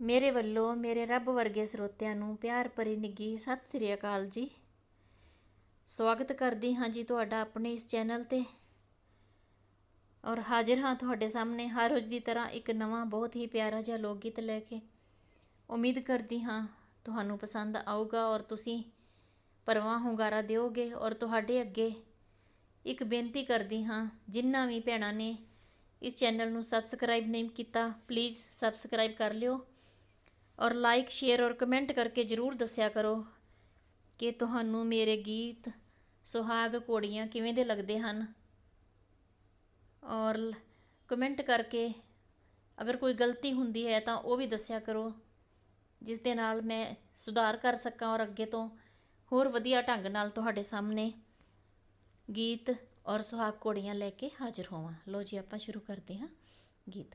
ਮੇਰੇ ਵੱਲੋਂ, ਮੇਰੇ ਰੱਬ ਵਰਗੇ ਸਰੋਤਿਆਂ ਨੂੰ ਪਿਆਰ ਭਰੀ ਨਿੱਘੀ ਸਤਿ ਸ੍ਰੀ ਅਕਾਲ ਜੀ। ਸਵਾਗਤ ਕਰਦੀ ਹਾਂ ਜੀ ਤੁਹਾਡਾ ਆਪਣੇ ਇਸ ਚੈਨਲ ਤੇ। ਔਰ ਹਾਜ਼ਰ ਹਾਂ ਤੁਹਾਡੇ ਸਾਹਮਣੇ ਹਰ ਰੋਜ਼ ਦੀ ਤਰ੍ਹਾਂ ਇੱਕ ਨਵਾਂ, ਬਹੁਤ ਹੀ ਪਿਆਰਾ ਜਿਹਾ ਲੋਕ ਗੀਤ ਲੈ ਕੇ। ਉਮੀਦ ਕਰਦੀ ਹਾਂ ਤੁਹਾਨੂੰ ਪਸੰਦ ਆਊਗਾ ਔਰ ਤੁਸੀਂ ਪਰਵਾਹ ਹੁੰਗਾਰਾ ਦਿਓਗੇ ਔਰ ਤੁਹਾਡੇ ਅੱਗੇ ਇੱਕ ਬੇਨਤੀ ਕਰਦੀ ਹਾਂ ਜਿਨ੍ਹਾਂ ਵੀ ਭੈਣਾਂ ਨੇ ਇਸ ਚੈਨਲ ਨੂੰ ਸਬਸਕ੍ਰਾਈਬ ਨਹੀਂ ਕੀਤਾ ਪਲੀਜ਼ ਸਬਸਕ੍ਰਾਈਬ ਕਰ ਲਿਓ। ਔਰ ਲਾਈਕ ਸ਼ੇਅਰ ਔਰ ਕਮੈਂਟ ਕਰਕੇ ਜਰੂਰ ਦੱਸਿਆ ਕਰੋ ਕਿ ਤੁਹਾਨੂੰ ਮੇਰੇ ਗੀਤ ਸੁਹਾਗ ਕੋੜੀਆਂ ਕਿਵੇਂ ਦੇ ਲੱਗਦੇ ਹਨ। ਔਰ ਕਮੈਂਟ ਕਰਕੇ ਅਗਰ ਕੋਈ ਗਲਤੀ ਹੁੰਦੀ ਹੈ ਤਾਂ ਉਹ ਵੀ ਦੱਸਿਆ ਕਰੋ, ਜਿਸ ਦੇ ਨਾਲ ਮੈਂ ਸੁਧਾਰ ਕਰ ਸਕਾਂ ਔਰ ਅੱਗੇ ਤੋਂ ਹੋਰ ਵਧੀਆ ਢੰਗ ਨਾਲ ਤੁਹਾਡੇ ਸਾਹਮਣੇ ਗੀਤ ਔਰ ਸੁਹਾਗ ਕੋੜੀਆਂ ਲੈ ਕੇ ਹਾਜ਼ਰ ਹੋਵਾਂ। ਲੋ ਜੀ, ਆਪਾਂ ਸ਼ੁਰੂ ਕਰਦੇ ਹਾਂ ਗੀਤ।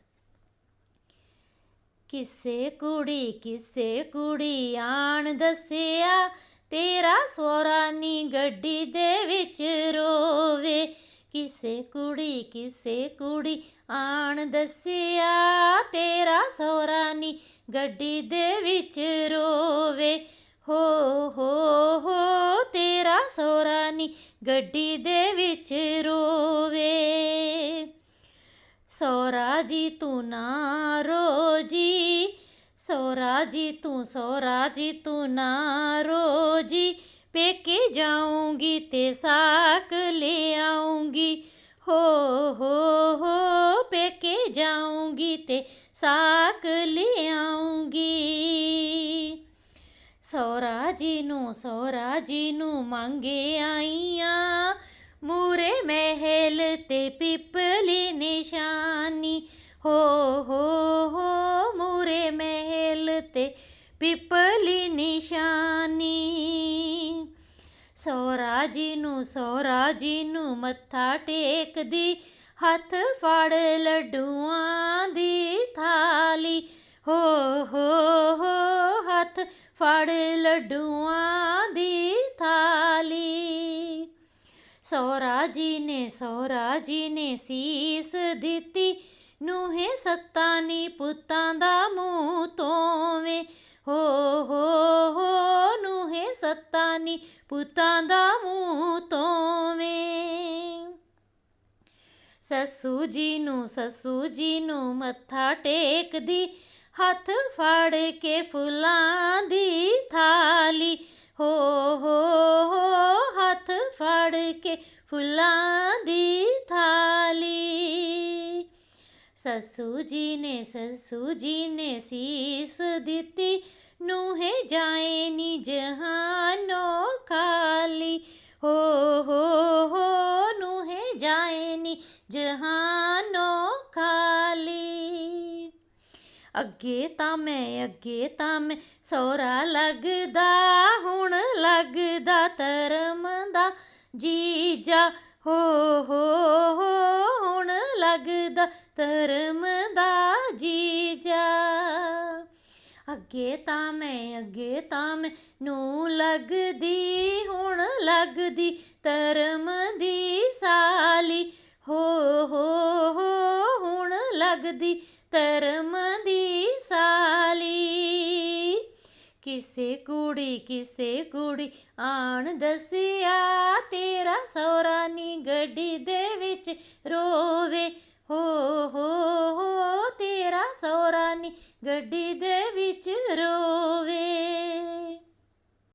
ਕਿਸੇ ਕੁੜੀ ਕਿਸੇ ਕੁੜੀ ਆਣ ਦੱਸਿਆ, ਤੇਰਾ ਸੋਹਰਾ ਨੀ ਗੱਡੀ ਦੇ ਵਿੱਚ ਰੋਵੇ। ਕਿਸੇ ਕੁੜੀ ਕਿਸੇ ਕੁੜੀ ਆਣ ਦੱਸਿਆ, ਤੇਰਾ ਸੋਹਰਾ ਨੀ ਗੱਡੀ ਦੇ ਵਿੱਚ ਰੋਵੇ। ਹੋ ਹੋ ਹੋ, ਤੇਰਾ ਸੋਹਰਾ ਨੀ ਗੱਡੀ ਦੇ ਵਿੱਚ ਰੋਵੇ। ਸੋਰਾ ਜੀ, ਤੂੰ ਨਾ ਰੋ ਜੀ ਸੋਰਾ ਜੀ ਤੂੰ ਸੋਰਾ ਜੀ ਤੂੰ ਨਾ ਰੋਜੀ। ਪੇਕੇ ਜਾਊਂਗੀ ਤੇ ਸਾਕ ਲੈ ਆਉਂਗੀ ਹੋ ਹੋ ਹੋ, ਪੇਕੇ ਜਾਊਂਗੀ ਤੇ ਸਾਕ ਲੈ ਆਉਂਗੀ ਸੋਰਾ ਜੀ ਨੂੰ ਸੋਰਾ ਜੀ ਨੂੰ ਮੰਗੇ ਆਈਆਂ। ਮੂਰੇ ਮਹਿਲ ਤੇ ਪਿਪਲੀ ਪਿਪਲੀ ਨਿਸ਼ਾਨੀ। ਸੋਰਾ ਜੀ ਨੂੰ ਸੋਰਾ ਜੀ ਨੂੰ ਮੱਥਾ ਟੇਕਦੀ, ਹੱਥ ਫੜ ਲੱਡੂਆਂ ਦੀ ਥਾਲੀ। ਹੋ ਹੋ ਹੋ, ਹੱਥ ਫੜ ਲੱਡੂਆਂ ਦੀ ਥਾਲੀ। ਸੋਰਾ ਜੀ ਨੇ ਸੋਰਾ ਜੀ ਨੇ ਸੀਸ ਦਿੱਤੀ, ਨੂਹੇ ਸੱਤਾਨੀ ਪੁੱਤਾਂ ਦਾ ਮੂੰਹ ਤੋਵੇਂ ਹੋ ਹੋ ਹੋ ਨੂਹੇ ਸੱਤਾਨੀ ਪੁੱਤਾਂ ਦਾ ਮੂੰਹ ਤੋਵੇਂ। ਸੱਸੂ ਜੀ ਨੂੰ, ਸੱਸੂ ਜੀ ਨੂੰ ਮੱਥਾ ਟੇਕਦੀ, ਹੱਥ ਫੜ ਕੇ ਫੁੱਲਾਂ ਦੀ ਸੱਸੂ ਜੀ ਨੇ ਸੱਸੂ ਜੀ ਨੇ ਸੀਸ ਦਿੱਤੀ। ਨੂਹੇ ਜਾਏ ਨੀ ਜਹਾਨੋ ਖਾਲੀ। ਹੋ ਹੋ ਹੋ, ਨੂਹੇ ਜਾਏ ਨੀ ਜਹਾਨੋ ਖਾਲੀ। ਅੱਗੇ ਤਾਂ ਮੈਂ, ਅੱਗੇ ਤਾਂ ਮੈਂ ਸੋਰਾ ਲੱਗਦਾ, ਹੁਣ ਲੱਗਦਾ ਧਰਮ ਦਾ ਜੀਜਾ। ਹੋ ਹੋ ਹੋ ਲੱਗਦਾ ਧਰਮ ਦਾ ਜੀਜਾ। ਅੱਗੇ ਤਾਂ ਮੈਂ, ਅੱਗੇ ਤਾਂ ਮੈਂ ਨੂੰ ਲੱਗਦੀ, ਹੁਣ ਲੱਗਦੀ ਧਰਮ ਦੀ ਸਾਲੀ। ਹੋ ਹੋ ਹੋ, ਹੁਣ ਲੱਗਦੀ ਧਰਮ ਦੀ ਸਾਲੀ। ਕਿਸੇ ਕੁੜੀ ਕਿਸੇ ਕੁੜੀ ਆਣ ਦਸਿਆ, ਤੇਰਾ ਸੋਰਾ ਨੀ ਗੱਡੀ ਦੇ ਵਿੱਚ ਰੋਵੇ। ਹੋ ਹੋ ਹੋ, ਤੇਰਾ ਸੋਰਾ ਨੀ ਗੱਡੀ ਦੇ ਵਿੱਚ ਰੋਵੇ।